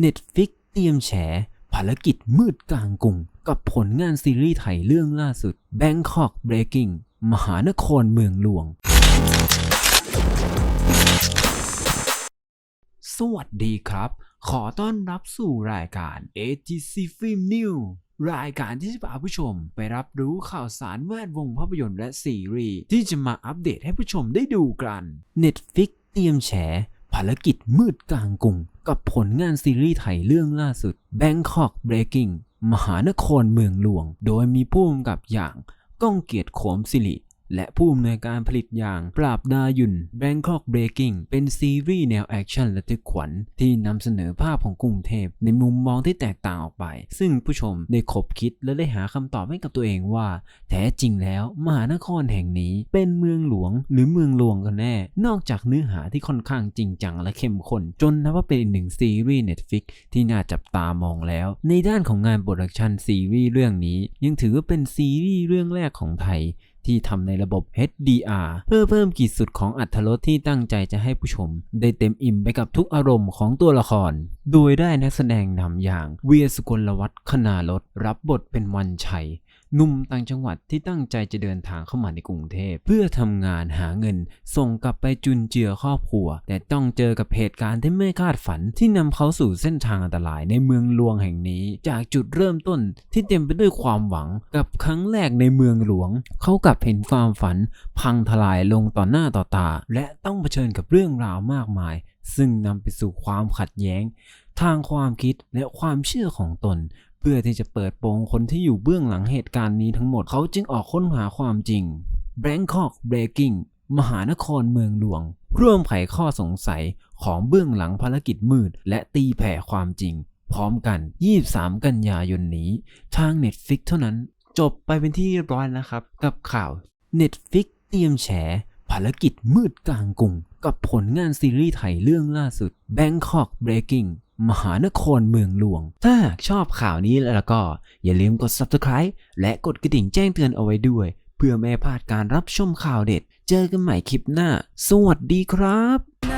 Netflix เตรียมแฉ ภารกิจมืดกลางกรุง กับผลงานซีรีส์ไทยเรื่องล่าสุด Bangkok Breaking มหานครเมืองหลวง สวัสดีครับ ขอต้อนรับสู่รายการ ATC Film New รายการที่จะพาผู้ชมไปรับรู้ข่าวสารแวดวงภาพยนตร์และซีรีส์ที่จะมาอัปเดตให้ผู้ชมได้ดูกัน Netflix เตรียมแฉ ภารกิจมืดกลางกรุง กับผลงานซีรีส์ไทยเรื่องล่าสุด Bangkok Breaking มหานครเมืองหลวง โดยมีผู้กำกับอย่างก้องเกียรติโขมสิริ และผู้อำนวยการผลิตอย่างปราบดายุน Bangkok Breaking เป็นซีรีส์แนวแอคชั่นและทึกขวัญที่นำเสนอภาพของกรุงเทพในมุมมองที่แตกต่างออกไป ซึ่งผู้ชมได้คบคิดและได้หาคำตอบให้กับตัวเองว่า แท้จริงแล้วมหานครแห่งนี้เป็นเมืองหลวงหรือเมืองหลวงกันแน่ นอกจากเนื้อหาที่ค่อนข้างจริงจังและเข้มข้นจนนับว่าเป็นอีกหนึ่งซีรีส์ Netflix ที่น่าจับตามองแล้ว ในด้านของงานโปรดักชันซีรีส์เรื่องนี้ ยังถือว่าเป็นซีรีส์เรื่องแรกของไทย ที่ทำในระบบ HDR เพื่อเพิ่มขีดสุดของอัตรสที่ตั้งใจจะให้ผู้ชม ได้เต็มอิ่มไปกับทุกอารมณ์ของตัวละคร โดยได้นักแสดงนำอย่าง เวียสุกลวัฒน์คณารถรับบทเป็นวันชัย หนุ่มต่างจังหวัดที่ตั้งใจจะเดินทางเข้ามาในกรุงเทพ เพื่อทำงานหาเงิน ส่งกลับไปจุนเจือครอบครัว แต่ต้องเจอกับเหตุการณ์ที่ไม่คาดฝันที่นำเขาสู่เส้นทางอันตรายในเมืองหลวงแห่งนี้ จากจุดเริ่มต้นที่เต็มไปด้วยความหวังกับครั้งแรกในเมืองหลวง เขากลับเห็นความฝัน พังทลายลงต่อหน้าต่อตา และต้องเผชิญกับเรื่องราวมากมาย ซึ่งนำไปสู่ความขัดแย้ง ทางความคิดและความเชื่อของตน เพื่อที่จะเปิดโปงคนที่อยู่เบื้องหลังเหตุการณ์นี้ทั้งหมดเขาจึงออกค้นหาความจริง Bangkok Breaking มหานครเมืองหลวง ร่วมไขข้อสงสัยของเบื้องหลังภารกิจมืด และตีแผ่ความจริง พร้อมกัน 23 กันยายนนี้ ทาง Netflix เท่านั้น จบไปเป็นที่เรียบร้อยแล้วครับ กับข่าว Netflix เตรียมแฉ ภารกิจมืดกลางกรุง กับผลงานซีรีส์ไทยเรื่องล่าสุด Bangkok Breaking มหานครเมืองหลวง ถ้าหากชอบข่าวนี้แล้วก็อย่าลืมกด Subscribe และกดกระดิ่งแจ้งเตือนเอาไว้ด้วย เพื่อไม่พลาดการรับชมข่าวเด็ด เจอกันใหม่คลิปหน้า สวัสดีครับณ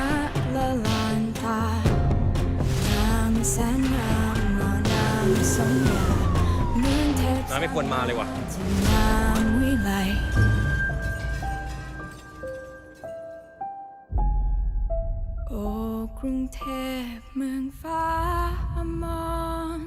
ละลานตานามแสนงามงอนามสมญาเหมือนเทพน้าไม่ควรมาเลยว่ะ ที่งามวิไล กรุงเทพเมืองฟ้าอมร